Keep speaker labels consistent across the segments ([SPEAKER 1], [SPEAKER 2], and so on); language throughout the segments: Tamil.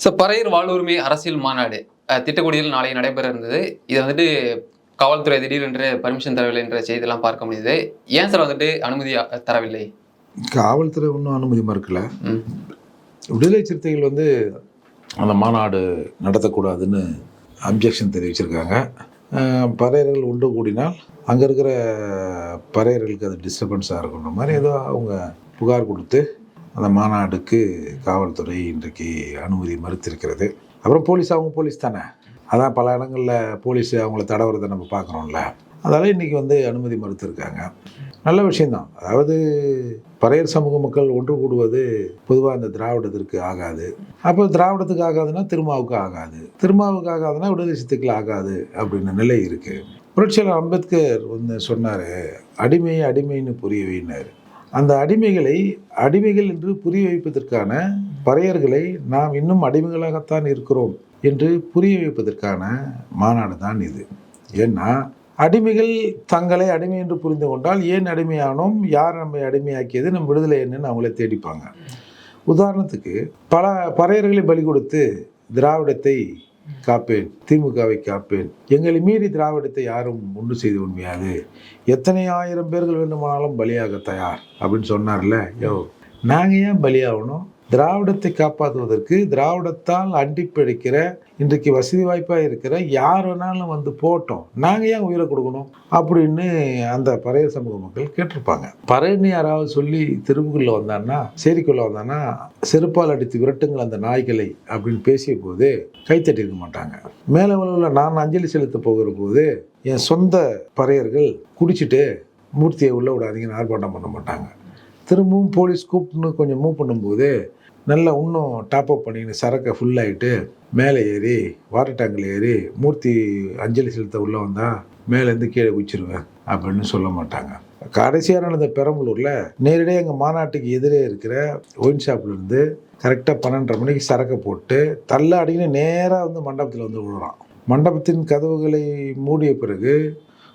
[SPEAKER 1] ஸோ பறையர் வாழ்வுரிமை அரசியல் மாநாடு திட்டக்குடியில் நாளை நடைபெற இருந்தது இதை வந்துட்டு காவல்துறை திடீரென்று பர்மிஷன் தரவில்லை என்ற செய்தியெல்லாம் பார்க்க முடியுது ஏன் சார் வந்துட்டு அனுமதி தரவில்லை?
[SPEAKER 2] காவல்துறை ஒன்றும் அனுமதி மறுக்கல. விடுதலை சிறுத்தைகள் வந்து அந்த மாநாடு நடத்தக்கூடாதுன்னு அப்ஜெக்ஷன் தெரிவிச்சிருக்காங்க. பறையர்கள் ஒன்று கூடினால் அங்கே இருக்கிற பறையர்களுக்கு அது டிஸ்டர்பன்ஸாக இருக்குன்ற மாதிரி ஏதோ அவங்க புகார் கொடுத்து அந்த மாநாடுக்கு காவல்துறை இன்றைக்கு அனுமதி மறுத்திருக்கிறது. அப்புறம் போலீஸ் அவங்க போலீஸ் தானே? அதான் பல இடங்களில் போலீஸ் அவங்கள தடவுறதை நம்ம பார்க்குறோம்ல. அதனால் இன்றைக்கி வந்து அனுமதி மறுத்துருக்காங்க. நல்ல விஷயந்தான் அதாவது பறையர் சமூக மக்கள் ஒன்று கூடுவது பொதுவாக இந்த திராவிடத்திற்கு ஆகாது. அப்போ திராவிடத்துக்கு ஆகாதுன்னா திருமாவுக்கு ஆகாது. திருமாவுக்கு ஆகாதுன்னா விடுதலை சித்துக்கள் ஆகாது அப்படின்னு நிலை இருக்குது புரட்சியாளர் அம்பேத்கர் வந்து சொன்னார் அடிமையை அடிமைன்னு புரிய வைனார். அந்த அடிமைகளை அடிமைகள் என்று புரிய வைப்பதற்கான பறையர்களை நாம் இன்னும் அடிமைகளாகத்தான் இருக்கிறோம் என்று புரிய வைப்பதற்கான மாநாடு தான் இது. ஏன்னா அடிமைகள் தங்களை அடிமை என்று புரிந்து கொண்டால் ஏன் அடிமையானோம் யார் நம்மை அடிமையாக்கியது நம் விடுதலை என்னன்னு அவங்கள தேடிப்பாங்க. உதாரணத்துக்கு பல பறையர்களை பலி கொடுத்து திராவிடத்தை காப்பேன் திமுகவை காப்பேன். எங்களை மீறி திராவிடத்தை யாரும் ஒன்று செய்து உண்மையாது. எத்தனை ஆயிரம் பேர்கள் வேண்டுமானாலும் பலியாக தயார் அப்படின்னு சொன்னார்ல? யோ நாங்கள் ஏன் பலியாகணும்? திராவிடத்தை காப்பாற்றுவதற்கு திராவிடத்தால் அண்டி இன்றைக்கு வசதி வாய்ப்பாக இருக்கிற யார் வேணாலும் வந்து போட்டோம். நாங்கள் ஏன் உயிரை கொடுக்கணும்? அப்படின்னு அந்த பறைய சமூக மக்கள் கேட்டிருப்பாங்க. பறையன்னு யாராவது சொல்லி தெருவுக்குள்ளே வந்தான்னா சேரிக்குள்ளே வந்தான்னா செருப்பால் அடித்து விரட்டுங்கள் அந்த நாய்களை அப்படின்னு பேசிய போது கைத்தட்டிருக்க மாட்டாங்க. மேலே உள்ள நான் அஞ்சலி செலுத்த போகிற போது என் சொந்த பறையர்கள் குடிச்சிட்டு மூர்த்தியை உள்ளே விடாதீங்கன்னு ஆர்ப்பாட்டம் பண்ண மாட்டாங்க. திரும்பவும் போலீஸ் கூப்பிட்டுன்னு கொஞ்சம் மூவ் பண்ணும்போது நல்லா இன்னும் டாப் அப் பண்ணிக்கின்னு சரக்கை ஃபுல்லாகிட்டு மேலே ஏறி வாட்டர் டேங்கில் ஏறி மூர்த்தி அஞ்சலி செலுத்த உள்ளே வந்தால் மேலேருந்து கீழே குச்சிருவேன் அப்படின்னு சொல்ல மாட்டாங்க. கடைசியாக நடந்த பெரம்பலூரில் நேரடியாக எங்கள் மாநாட்டுக்கு எதிரே இருக்கிற ஒயின் ஷாப்லேருந்து கரெக்டாக பன்னெண்டரை மணிக்கு சரக்கை போட்டு தள்ளாடின்னு நேராக வந்து மண்டபத்தில் வந்து விழுறான். மண்டபத்தின் கதவுகளை மூடிய பிறகு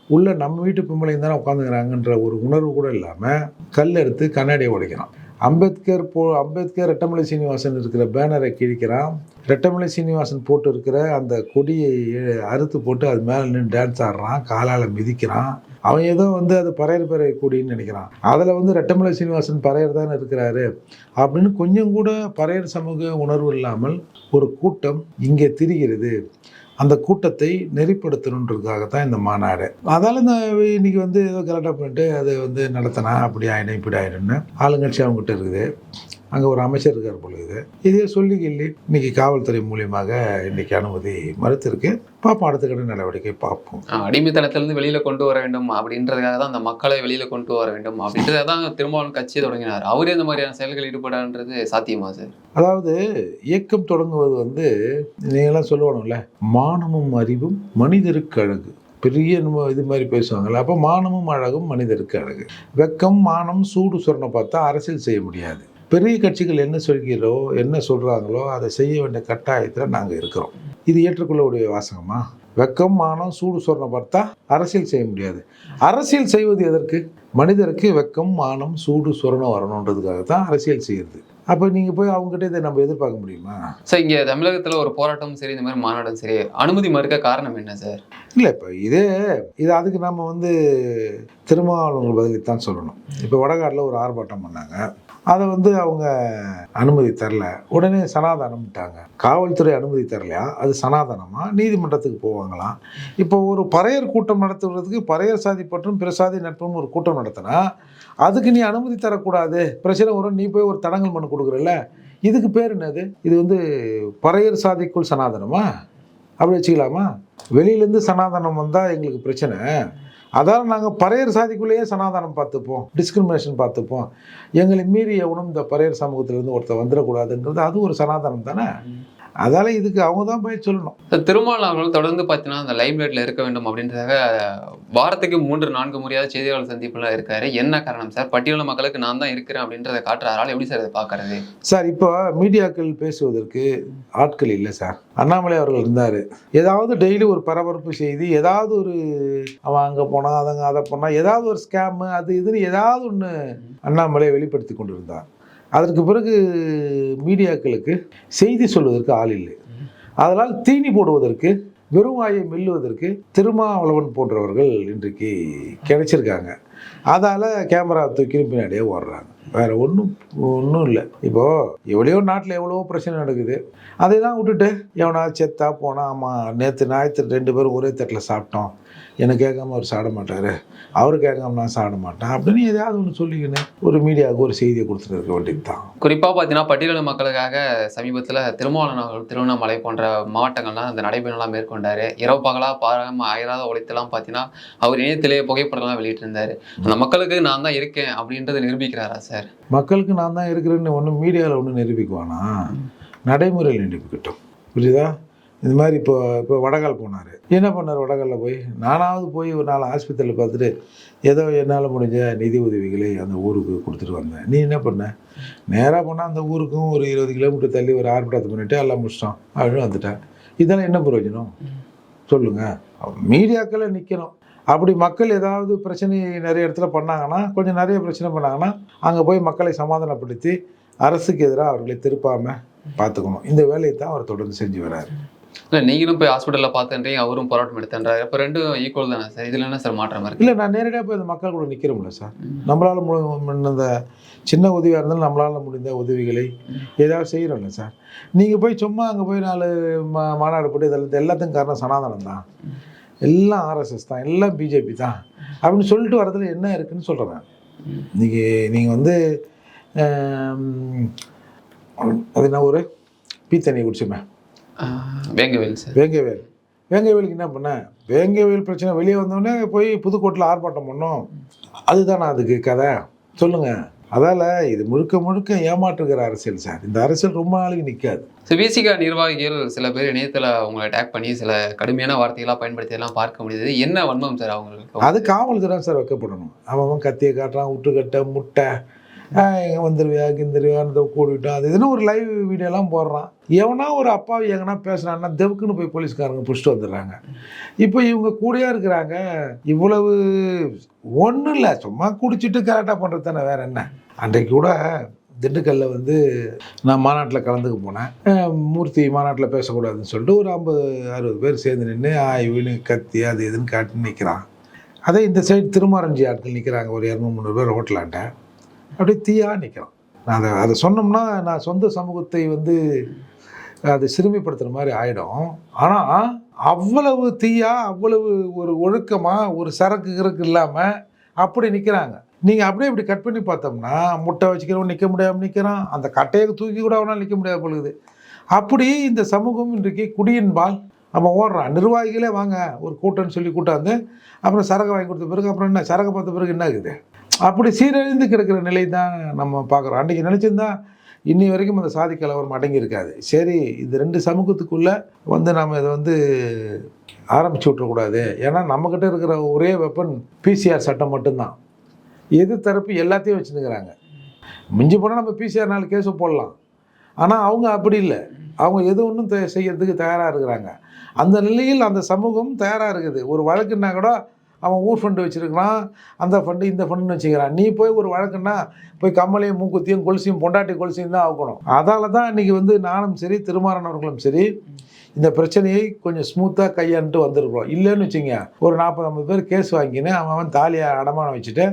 [SPEAKER 2] உள்ளே நம்ம வீட்டு பொம்பளையும் தானே உட்காந்துக்கிறாங்கன்ற ஒரு உணர்வு கூட இல்லாமல் கல் எடுத்து கண்ணாடியை உடைக்கிறான். அம்பேத்கர் போ அம்பேத்கர் ரெட்டமலை சீனிவாசன் இருக்கிற பேனரை கிழிக்கிறான். ரெட்டமலை சீனிவாசன் போட்டு இருக்கிற அந்த கொடியை அறுத்து போட்டு அது மேலே நின்று டான்ஸ் ஆடுறான். காலால் மிதிக்கிறான். அவன் ஏதோ வந்து அது பறையர் பறைய கூடின்னு நினைக்கிறான். அதில் வந்து ரெட்டமலை சீனிவாசன் பறையர் தானே இருக்கிறாரு. அப்படின்னு கொஞ்சம் கூட பறையர் சமூக உணர்வு இல்லாமல் ஒரு கூட்டம் இங்கே திரிகிறது. அந்த கூட்டத்தை நெறிப்படுத்தணுன்றதுக்காக தான் இந்த மாநாடு. அதால் இந்த இன்னைக்கு வந்து ஏதோ கரெக்டாக பண்ணிட்டு அது வந்து நடத்தினா அப்படி ஆயிடும் இப்படி ஆயிடும்னு ஆளுங்கட்சி அவங்ககிட்ட இருக்குது. அங்கே ஒரு அமைச்சர் இருக்கார் போல இது. சொல்லி கிள்ளி இன்னைக்கு காவல்துறை மூலியமாக இன்னைக்கு அனுமதி மறுத்திருக்கு. பார்ப்போம் அடுத்த கட்ட நடவடிக்கை பார்ப்போம்.
[SPEAKER 1] அடிமைத்தனத்திலிருந்து வெளியில கொண்டு வர வேண்டும் அப்படின்றதுக்காக தான் அந்த மக்களை வெளியில கொண்டு வர வேண்டும் அப்படின்றத தான் திருமாவளவன் கட்சியை தொடங்கினார். அவரே இந்த மாதிரியான செயல்கள் ஈடுபடான்றது சாத்தியமா சார்?
[SPEAKER 2] அதாவது இயக்கம் தொடங்குவது வந்து நீங்களாம் சொல்லுவானுங்கள மானமும் அறிவும் மனிதருக்கு அழகு. பெரிய இது மாதிரி பேசுவாங்கல்ல அப்போ மானமும் அழகும் மனிதருக்கு அழகு. வெக்கம் மானம் சூடு சொரணை பார்த்தா அரசியல் செய்ய முடியாது. பெரிய கட்சிகள் என்ன சொல்கிறோ என்ன சொல்கிறாங்களோ அதை செய்ய வேண்டிய கட்டாயத்தில் நாங்கள் இருக்கிறோம். இது ஏற்றுக்கொள்ளக்கூடிய வாசகமா? வெக்கம் மானம் சூடு சொரணை பார்த்தா அரசியல் செய்ய முடியாது. அரசியல் செய்வது எதற்கு? மனிதருக்கு வெக்கம் மானம் சூடு சொரணம் வரணுன்றதுக்காக தான் அரசியல் செய்யுது. அப்போ நீங்கள் போய் அவங்ககிட்ட இதை நம்ம எதிர்பார்க்க முடியுமா?
[SPEAKER 1] சார் இங்க தமிழகத்துல ஒரு போராட்டமும் சரி இந்த மாதிரி மாநாடும் சரி அனுமதி மறுக்க காரணம் என்ன சார்?
[SPEAKER 2] இல்லை இப்போ இதே இது அதுக்கு நம்ம வந்து திருமாவளவர்கள் பதிலைத்தான் சொல்லணும். இப்போ வடகாட்டில் ஒரு ஆர்ப்பாட்டம் பண்ணாங்க. அதை வந்து அவங்க அனுமதி தரல. உடனே சனாதனம்ட்டாங்க காவல்துறை அனுமதி தரலையா? அது சனாதனமா? நீதிமன்றத்துக்கு போவாங்களாம் இப்போ ஒரு பறையர் கூட்டம் நடத்துறதுக்கு பறையர் சாதி பற்றும் பிரசாதி நட்புன்னு ஒரு கூட்டம் நடத்தினா அதுக்கு நீ அனுமதி தரக்கூடாது. பிரச்சனை வரும் நீ போய் ஒரு தடங்கல் மனு கொடுக்குறல்ல. இதுக்கு பேர் என்னது? இது வந்து பறையர் சாதிக்குள் சனாதனமா? அப்படி வச்சுக்கலாமா? வெளியிலேருந்து சனாதனம் வந்தால் எங்களுக்கு பிரச்சனை. அதால் நாங்கள் பறையர் சாதிக்குள்ளேயே சனாதனம் பார்த்துப்போம் டிஸ்கிரிமினேஷன் பார்த்துப்போம். எங்களை மீறி எவனும் இந்த பறையர் சமூகத்திலேருந்து ஒருத்தர் வந்துடக்கூடாதுன்றது அது ஒரு சனாதனம் தானே? அதால் இதுக்கு அவங்க தான் போய் சொல்லணும்.
[SPEAKER 1] திருமாவளவன் அவர்கள் தொடர்ந்து பார்த்தீங்கன்னா அந்த லைம்லைட்ல இருக்க வேண்டும் அப்படின்றதாக வாரத்துக்கு மூன்று நான்கு முறையாவது செய்தியாளர் சந்திப்புல இருக்காரு. என்ன காரணம் சார்? பட்டியல மக்களுக்கு நான் தான் இருக்கிறேன் அப்படின்றத காட்டுறாரால் எப்படி சார் இதை பார்க்கறது?
[SPEAKER 2] சார் இப்போ மீடியாக்கள் பேசுவதற்கு ஆட்கள் இல்லை சார். அண்ணாமலை அவர்கள் இருந்தார். ஏதாவது டெய்லி ஒரு பரபரப்பு செய்தி ஏதாவது ஒரு அவன் அங்கே போனான் அதங்க அதை போனான் ஏதாவது ஒரு ஸ்கேமு அது இதுன்னு ஏதாவது ஒன்று அண்ணாமலை வெளிப்படுத்தி கொண்டிருந்தார். அதற்கு பிறகு மீடியாக்களுக்கு செய்தி சொல்வதற்கு ஆள் இல்லை. அதனால் தீனி போடுவதற்கு வெறும் வாயை மெல்லுவதற்கு திருமாவளவன் போன்றவர்கள் இன்றைக்கு கிடைச்சிருக்காங்க. அதால் கேமரா தூக்கி பின்னாடியே ஓடுறாங்க. வேற ஒன்றும் ஒன்றும் இல்லை. இப்போது எவ்வளையோ நாட்டில் எவ்வளவோ பிரச்சனை நடக்குது. அதை தான் விட்டுட்டு எவனா செத்தா போனா ஆமாம் நேற்று ஞாயிற்று ரெண்டு பேரும் ஒரே தட்டில் சாப்பிட்டோம். எனக்கு கேட்காம அவர் சாப்பிட மாட்டார். அவர் கேட்காம நான் சாப்பிட மாட்டேன். அப்படின்னு எதையாவது ஒன்று சொல்லிக்கின்னு ஒரு மீடியாவுக்கு ஒரு செய்தியை கொடுத்துட்டு இருக்க வேண்டியது தான்.
[SPEAKER 1] குறிப்பாக பார்த்தீங்கன்னா பட்டியலின மக்களுக்காக சமீபத்தில் திருமாவளவன் திருவண்ணாமலை போன்ற மாவட்டங்கள்லாம் அந்த நடைபெறலாம் மேற்கொண்டார். இரவு பகலாக பாராம அயராத உழைத்தெல்லாம் பார்த்தீங்கன்னா அவர் இணையத்திலேயே புகைப்படம்லாம் வெளியிட்டிருந்தாரு. அந்த மக்களுக்கு நான் தான் இருக்கேன் அப்படின்றத நிரூபிக்கிறாரா சார்?
[SPEAKER 2] மக்களுக்கு நான் தான் இருக்கிறேன்னு ஒன்றும் மீடியாவில் ஒன்றும் நிரூபிக்குவானா? நடைமுறையில் நிரூபிக்கட்டும். புரியுதா? இந்த மாதிரி இப்போ இப்போ வடகால் போனார். என்ன பண்ணார் வடகாலில் போய்? நானாவது போய் ஒரு நாள் ஆஸ்பத்திரியில் பார்த்துட்டு ஏதோ என்னால் முடிஞ்ச நிதி உதவிகளை அந்த ஊருக்கு கொடுத்துட்டு வந்தேன். நீ என்ன பண்ண? நேராக போனால் அந்த ஊருக்கும் ஒரு இருபது கிலோமீட்டர் தள்ளி ஒரு ஆர்ப்பாட்டத்தை பண்ணிட்டு எல்லாம் முடிச்சிட்டோம் அப்படின்னு வந்துட்டேன். இதெல்லாம் என்ன பிரயோஜனம்? சொல்லுங்கள் மீடியாக்களை நிற்கணும் அப்படி மக்கள் ஏதாவது பிரச்சனை நிறைய இடத்துல பண்ணாங்கன்னா கொஞ்சம் நிறைய பிரச்சனை பண்ணாங்கன்னா அங்கே போய் மக்களை சமாதானப்படுத்தி அரசுக்கு எதிராக அவர்களை திருப்பாமல் பார்த்துக்கணும். இந்த வேலையை தான் அவர் தொடர்ந்து செஞ்சு வராரு
[SPEAKER 1] இல்லை நீங்களும் போய் ஹாஸ்பிட்டலில் பார்த்துன்றீங்க அவரும் போராட்டம் எடுத்துன்றாரு. அப்போ ரெண்டும் ஈக்குவல் தானே சார்? இதில் என்ன சார் மாற்றம் இருக்கு?
[SPEAKER 2] இல்லை நான் நேரடியாக போய் அந்த மக்கள் கூட நிற்கிறோம்ல சார். நம்மளால் மு இந்த சின்ன உதவியாக இருந்தாலும் நம்மளால் முடிந்த உதவிகளை ஏதாவது செய்கிறோம்ல சார். நீங்கள் போய் சும்மா அங்கே போய் நாலு மா மாநாடு போட்டு இதெல்லாம் எல்லாத்துக்கும் காரணம் சனாதனம் தான். எல்லாம் ஆர்எஸ்எஸ் தான் எல்லாம் பிஜேபி தான். அப்படின்னு சொல்லிட்டு வரதுல என்ன இருக்குன்னு சொல்கிறேன் நீங்கள் நீங்கள் வந்து அது என்ன ஒரு பீ தண்ணி குடிச்சுமே.
[SPEAKER 1] வேங்கவேல்
[SPEAKER 2] வேங்கவேல். வேங்கவேலுக்கு என்ன பண்ணேன் வேங்கவேல் பிரச்சனை வெளியே வந்தோடனே போய் புதுக்கோட்டையில் ஆர்ப்பாட்டம் பண்ணோம். அதுதானா அதுக்கு கதை. சொல்லுங்கள் அதால் இது முழுக்க முழுக்க ஏமாற்றுகிற அரசியல் சார். இந்த அரசியல் ரொம்ப நாளைக்கு நிற்காது
[SPEAKER 1] ஸோ விசிகா நிர்வாகிகள் சில பேர் இணையத்தில் அவங்களை அட்டாக் பண்ணி சில கடுமையான வார்த்தைகளாக பயன்படுத்தி எல்லாம் பார்க்க முடியுது. என்ன வன்மம் சார் அவங்களுக்கு?
[SPEAKER 2] அது காவலுக்கு தான் சார் வைக்கப்படணும். அவன் கத்தியை காட்டுறான் விட்டுக்கட்டை முட்டை. வந்துருவியா கிந்துருவியான்னு கூடிவிட்டான் அது இதுன்னு ஒரு லைவ் வீடியோலாம் போடுறான். எவனா ஒரு அப்பாவி எங்கன்னா பேசுனான்னா தெவுக்குன்னு போய் போலீஸ்காரங்க பிடிச்சிட்டு வந்துடுறாங்க. இப்போ இவங்க கூடயே இருக்கிறாங்க? இவ்வளவு ஒன்றும் இல்லை சும்மா குடிச்சிட்டு கரெக்டாக பண்ணுறது தானே வேற என்ன? அன்றைக்கு கூட திண்டுக்கல்ல வந்து நான் மாநாட்டில் கலந்துக்க போனேன். மூர்த்தி மாநாட்டில் பேசக்கூடாதுன்னு சொல்லிட்டு ஒரு ஐம்பது அறுபது பேர் சேர்ந்து நின்று ஆய்வுன்னு கத்தி அது இதுன்னு காட்டி நிற்கிறான் அதே இந்த சைடு திருமாரஞ்சி ஆட்கள் நிற்கிறாங்க ஒரு இரநூறு முந்நூறு பேர் ஹோட்டலாண்ட. அப்படியே தீயாக நிற்கிறான் நான் அதை அதை சொன்னோம்னா நான் சொந்த சமூகத்தை வந்து அது சிறுமிப்படுத்துகிற மாதிரி ஆகிடும் ஆனால் அவ்வளவு தீயாக அவ்வளவு ஒரு ஒழுக்கமாக ஒரு சரக்கு கிறக்கு இல்லாமல் அப்படி நிற்கிறாங்க நீங்கள் அப்படியே இப்படி கட் பண்ணி பார்த்தோம்னா முட்டை வச்சுக்கிறவன் நிற்க முடியாமல் நிற்கிறான் அந்த கட்டையை தூக்கி கூட அவனால் நிற்க முடியாது பொழுது அப்படி இந்த சமூகம் இன்றைக்கு குடியின்பால் நம்ம ஓடுறான் நிர்வாகிகளே வாங்க ஒரு கூட்டம்னு சொல்லி கூட்டாந்து அப்புறம் சரக்கு வாங்கி கொடுத்த பிறகு அப்புறம் என்ன? சரக்கு பார்த்த பிறகு என்ன ஆகுது அப்படி சீரழிந்து கிடக்கிற நிலை தான் நம்ம பார்க்குறோம். அன்றைக்கி நினச்சிருந்தா இன்னி வரைக்கும் அந்த சாதி கலவரம் அடங்கி இருக்காது. சரி இது ரெண்டு சமூகத்துக்குள்ளே வந்து நம்ம இதை வந்து ஆரம்பிச்சு விட்றக்கூடாது ஏன்னா நம்மக்கிட்ட இருக்கிற ஒரே வெப்பன் பிசிஆர் சட்டம் மட்டும்தான். எது தரப்பு எல்லாத்தையும் வச்சுருக்கிறாங்க மிஞ்சி போனால் நம்ம பிசிஆர் நாலு கேஸு போடலாம். ஆனால் அவங்க அப்படி இல்லை. அவங்க எது ஒன்றும் த செய்யறதுக்கு தயாராக இருக்கிறாங்க. அந்த நிலையில் அந்த சமூகம் தயாராக இருக்குது. ஒரு வழக்குன்னா கூட அவன் ஊர் ஃபண்டு வச்சுருக்கிறான். அந்த ஃபண்டு இந்த ஃபண்டுன்னு வச்சுக்கிறான். நீ போய் ஒரு வழக்குன்னா போய் கம்மலையும் மூக்குத்தியும் கொலுசையும் பொண்டாட்டி கொலுசையும் தான் ஆகணும். அதால் தான் இன்றைக்கி வந்து நானும் சரி திருமாறன் அவர்களும் சரி இந்த பிரச்சனையை கொஞ்சம் ஸ்மூத்தாக கையாண்டுட்டு வந்திருக்கிறோம். இல்லைன்னு வச்சுங்க ஒரு நாற்பது ஐம்பது பேர் கேஸ் வாங்கினேன் அவன் அவன் தாலியை அடமானம் வச்சுட்டு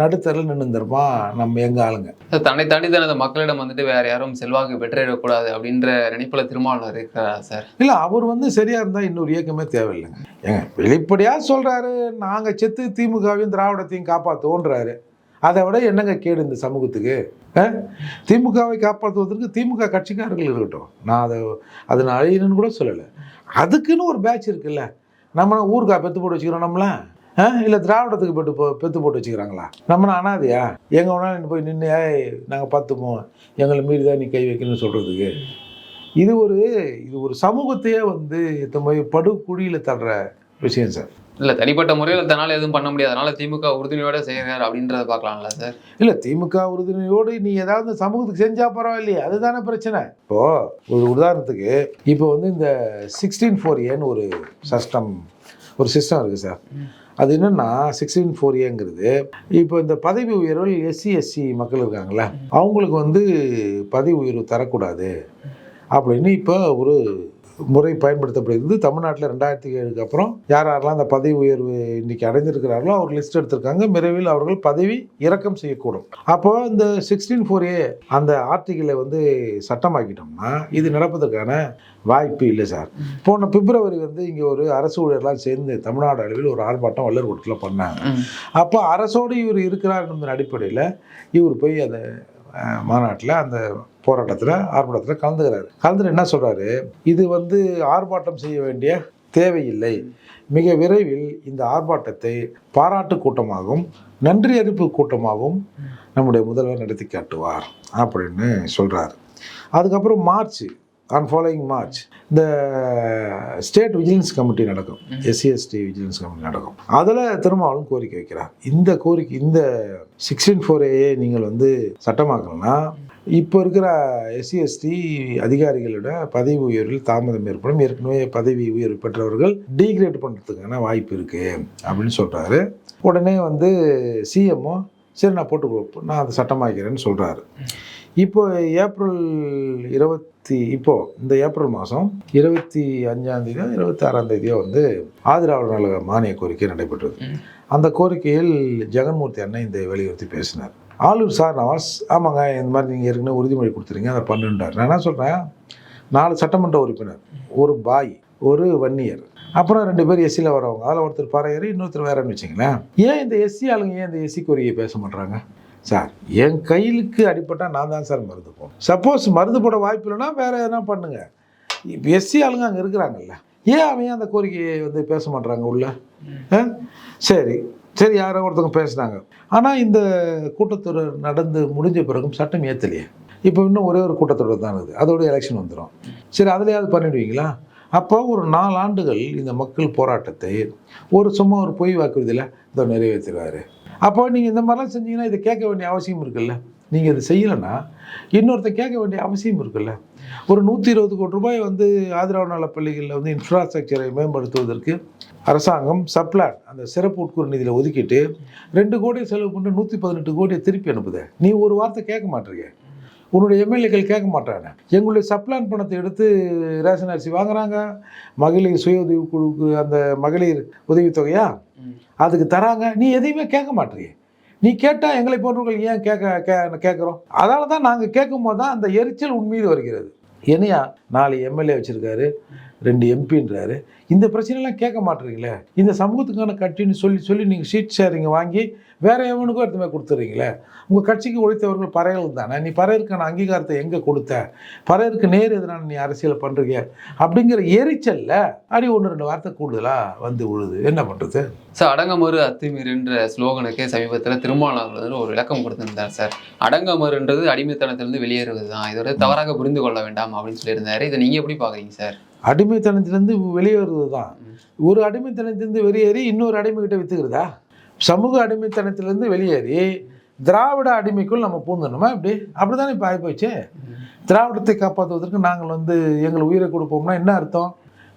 [SPEAKER 2] நடுத்தரில் நின்றுருப்பான் நம்ம எங்கள் ஆளுங்க?
[SPEAKER 1] தன்னை தாண்டி தான் அந்த மக்களிடம் வந்துட்டு வேற யாரும் செல்வாக்கு பெற்றிடக்கூடாது அப்படின்ற நினைப்புல திருமாவளவர் இருக்கிறாரா சார்?
[SPEAKER 2] இல்லை அவர் வந்து சரியாக இருந்தால் இன்னொரு இயக்கமே தேவையில்லைங்க. ஏங்க வெளிப்படையாக சொல்கிறாரு நாங்கள் செத்து திமுகவையும் திராவிடத்தையும் காப்பாற்றுவோன்றாரு அதை விட என்னங்க கேடு இந்த சமூகத்துக்கு? திமுகவை காப்பாற்றுவதற்கு திமுக கட்சிக்காரர்கள் இருக்கட்டும். நான் அதை அது நான் அழியணும்னு கூட சொல்லலை. அதுக்குன்னு ஒரு பேட்ச் இருக்குல்ல. நம்ம ஊருக்கா பெத்து போட்டு வச்சுக்கிறோம் நம்மள. இல்லை திராவிடத்துக்கு பெட்டு போ பெத்து போட்டு வச்சுக்கிறாங்களா? நம்ம அனாதையா? எங்கே வேணாலும் போய் நின்று ஏய் நாங்கள் பார்த்துப்போம். எங்களை மீறி தான் நீ கை வைக்கணும்னு சொல்கிறதுக்கு இது ஒரு இது ஒரு சமூகத்தையே வந்து இந்த மாதிரி படுகுழியில் தள்ளுற விஷயம் சார்.
[SPEAKER 1] இல்ல தனிப்பட்ட முறையில் தன்னால எதுவும் பண்ண முடியாது. அதனால திமுக உறுதுணையோட செய்யறாரு அப்படின்றத பார்க்கலாம்ல சார்.
[SPEAKER 2] இல்லை திமுக உறுதுணையோடு நீ ஏதாவது சமூகத்துக்கு செஞ்சா பரவாயில்லையே. அதுதானே பிரச்சனை. இப்போ ஒரு உதாரணத்துக்கு இப்போ வந்து இந்த சிக்ஸ்டீன் ஃபோர் ஏன்னு ஒரு சஸ்டம் ஒரு சிஸ்டம் இருக்குது சார். அது என்னன்னா சிக்ஸ்டீன் ஃபோர் ஏங்கிறது இப்போ இந்த பதவி உயர்வு எஸ்சி எஸ்சி மக்கள் இருக்காங்களே அவங்களுக்கு வந்து பதவி உயர்வு தரக்கூடாது. அப்படின்னு இப்போ ஒரு முறை பயன்படுத்தப்படுகிறது. தமிழ்நாட்டில் ரெண்டாயிரத்தி ஏழுக்கு அப்புறம் யார் யாரெல்லாம் அந்த பதவி உயர்வு இன்னைக்கு அடைஞ்சிருக்கிறார்களோ அவர் லிஸ்ட் எடுத்திருக்காங்க. விரைவில் அவர்கள் பதவி இறக்கம் செய்யக்கூடும். அப்போ இந்த சிக்ஸ்டீன் ஃபோர் ஏ அந்த ஆர்டிகிளை வந்து சட்டமாக்கிட்டோம்னா இது நடப்பதற்கான வாய்ப்பு இல்லை சார். போன பிப்ரவரி வந்து இங்கே ஒரு அரசு ஊழியர்லாம் சேர்ந்து தமிழ்நாடு அளவில் ஒரு ஆர்ப்பாட்டம் வல்லூர்கோட்டில் பண்ணாங்க. அப்போ அரசோடு இவர் இருக்கிறார் அடிப்படையில் இவர் போய் அந்த மாநாட்டில் அந்த போராட்டத்தில் ஆர்ப்பாட்டத்தில் கலந்துக்கிறாரு. கலந்துட்டு என்ன சொல்கிறாரு இது வந்து ஆர்ப்பாட்டம் செய்ய வேண்டிய தேவையில்லை. மிக விரைவில் இந்த ஆர்ப்பாட்டத்தை பாராட்டு கூட்டமாகவும் நன்றி அறிவிப்பு கூட்டமாகவும் நம்முடைய முதல்வர் நடத்தி காட்டுவார் அப்படின்னு சொல்கிறாரு அதுக்கப்புறம் மார்ச் ஆன் ஃபாலோயிங் மார்ச் இந்த ஸ்டேட் விஜிலன்ஸ் கமிட்டி நடக்கும். எஸ்சி எஸ்டி விஜிலன்ஸ் கமிட்டி நடக்கும். அதில் திருமாவளவன் கோரிக்கை வைக்கிறார். இந்த கோரிக்கை இந்த சிக்ஸ்டீன் ஃபோர் ஏ நீங்கள் வந்து சட்டமாக்கலன்னா இப்போ இருக்கிற எஸ்சி எஸ்டி அதிகாரிகளோட பதவி உயர்வில் தாமதம் ஏற்படும். ஏற்கனவே பதவி உயர்வு பெற்றவர்கள் டீக்ரேட் பண்ணுறதுக்கான வாய்ப்பு இருக்குது அப்படின்னு சொல்கிறாரு உடனே வந்து சிஎம்ஓ சரி நான் போட்டு கொடுப்போம் நான் அதை சட்டமாக்கிறேன்னு சொல்கிறாரு இப்போ ஏப்ரல் இருபத்தி இப்போ இந்த ஏப்ரல் மாதம் இருபத்தி அஞ்சாம் தேதியோ இருபத்தி ஆறாம் தேதியோ வந்து ஆதிராவிட நல மானிய கோரிக்கை நடைபெற்றது. அந்த கோரிக்கையில் ஜெகன்மூர்த்தி அண்ணன் இந்த வலியுறுத்தி பேசினார். ஆளூர் சார் நவாஸ் ஆமாங்க இந்த மாதிரி நீங்கள் ஏற்கனவே உறுதிமொழி கொடுத்துருங்க அதை பண்ணுன்றார் நான் என்ன சொல்கிறேன் நாலு சட்டமன்ற உறுப்பினர் ஒரு பாய் ஒரு வன்னியர் அப்புறம் ரெண்டு பேர் எஸ்சியில் வரவங்க. அதில் ஒருத்தர் பறையர் இன்னொருத்தர் வேறன்னு வச்சிங்களேன் ஏன் இந்த எஸ்சி ஆளுங்க ஏன் இந்த எஸ்சி கோரிக்கையை பேச மாட்றாங்க? சார் என் கையிலுக்கு அடிப்பட்டால் நான் தான் சார் மருந்து போகணும் சப்போஸ் மருந்து போட வாய்ப்பு இல்லைன்னா வேறு எதனா பண்ணுங்க. இப்போ எஸ்சி ஆளுங்க அங்கே இருக்கிறாங்கல்ல. ஏன் அவன் அந்த கோரிக்கையை வந்து பேச மாட்றாங்க உள்ள? ஆ? சரி சரி யாரோ ஒருத்தவங்க பேசுனாங்க. ஆனால் இந்த கூட்டத்தொடர் நடந்து முடிஞ்ச பிறகும் சட்டம் ஏற்றலையே இப்போ இன்னும் ஒரே ஒரு கூட்டத்தொடர் தான் இருக்குது அதோட எலெக்ஷன் வந்துடும் சரி அதுலேயாவது பண்ணிடுவீங்களா? அப்போ ஒரு நாலு ஆண்டுகள் இந்த மக்கள் போராட்டத்தை ஒரு சும்மா ஒரு பொய் வாக்குறுதியில் இதை நிறைவேற்றுவார் அப்போ நீங்கள் இந்த மாதிரிலாம் செஞ்சீங்கன்னா இதை கேட்க வேண்டிய அவசியம் இருக்குல்ல? நீங்கள் இது செய்யலைன்னா இன்னொருத்தர் கேட்க வேண்டிய அவசியம் இருக்குல்ல? ஒரு நூற்றி இருபது கோடி ரூபாய் வந்து ஆதரவு நல பள்ளிகளில் வந்து இன்ஃப்ராஸ்ட்ரக்சரை மேம்படுத்துவதற்கு அரசாங்கம் சப்ளான் அந்த சிறப்பு உட்கூறு நிதியில் ஒதுக்கிட்டு ரெண்டு கோடி செலவு பண்ணி நூற்றி பதினெட்டு கோடியை திருப்பி அனுப்புத. நீ ஒரு வார்த்தை கேட்க மாட்டீங்க உன்னுடைய எம்எல்ஏக்கள் கேட்க மாட்டாங்க. எங்களுடைய சப்ளான் பணத்தை எடுத்து ரேஷன் அரிசி வாங்குறாங்க. மகளிர் சுய உதவி குழுவுக்கு அந்த மகளிர் உதவித்தொகையா. அதுக்கு தராங்க. நீ எதையுமே கேட்க மாட்டீங்க நீ கேட்டால் எங்களை போன்றவர்கள் ஏன் கேட்க கே கேட்குறோம்? அதனால தான் நாங்கள் கேட்கும் போது தான் அந்த எரிச்சல் உண்மையில் வருகிறது. என்னையா? நாலு எம்எல்ஏ வச்சுருக்காரு ரெண்டு எம்பின்றாரு இந்த பிரச்சனைலாம் கேட்க மாட்டீங்களே இந்த சமூகத்துக்கான கட்சின்னு சொல்லி சொல்லி நீங்கள் சீட் ஷேரிங்கை வாங்கி வேற எவனுக்கும் எடுத்துமே கொடுத்துறீங்களே? உங்கள் கட்சிக்கு உழைத்தவர்கள் பறையர்கள் தானே? நீ பறையருக்கான அங்கீகாரத்தை எங்கே கொடுத்த? பறையருக்கு நேர் எதனால நீ அரசியல் பண்ணுறீங்க அப்படிங்கிற எரிச்சல்ல அடி ஒன்று ரெண்டு வார்த்தை கூடுதலாக வந்து விழுது என்ன பண்ணுறது
[SPEAKER 1] சார் அடங்கமறு அத்துமீறுன்ற ஸ்லோகனுக்கு சமீபத்தில் திருமாவளவன் ஒரு விளக்கம் கொடுத்திருந்தார் சார். அடங்கமறுன்றது அடிமைத்தனத்திலிருந்து வெளியேறுவது தான் இதோட தவறாக புரிந்து கொள்ள வேண்டாம் அப்படின்னு சொல்லியிருந்தாரு. இதை நீங்க எப்படி பாக்குறீங்க சார்?
[SPEAKER 2] அடிமைத்தனத்திலேருந்து வெளியேறுவது தான் ஒரு அடிமைத்தனத்திலிருந்து வெளியேறி இன்னொரு அடிமைகிட்ட வித்துக்கிறதா? சமூக அடிமைத்தனத்திலேருந்து வெளியேறி திராவிட அடிமைக்குள் நம்ம பூந்தணுமா இப்படி? அப்படி தானே இப்போ ஆகிப்போச்சு. திராவிடத்தை காப்பாற்றுவதற்கு நாங்கள் வந்து எங்கள் உயிரை கொடுப்போம்னா என்ன அர்த்தம்?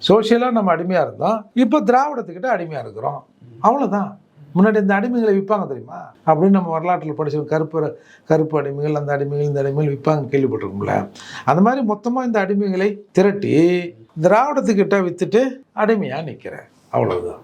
[SPEAKER 2] சோஷியலாக நம்ம அடிமையாக இருந்தோம். இப்போ திராவிடத்துக்கிட்ட அடிமையாக இருக்கிறோம். அவ்வளோதான் முன்னாடி இந்த அடிமைகளை விற்பாங்க தெரியுமா? அப்படின்னு நம்ம வரலாற்றில் படிச்சிருக்கோம் கருப்பு கருப்பு அடிமைகள் அந்த அடிமைகள் இந்த அடிமைகள் விற்பாங்க கேள்விப்பட்டிருக்கோம்ல. அந்த மாதிரி மொத்தமாக இந்த அடிமைகளை திரட்டி திராவிடத்துக்கிட்ட விற்றுட்டு அடிமையாக நிற்கிறேன் அவ்வளவுதான்.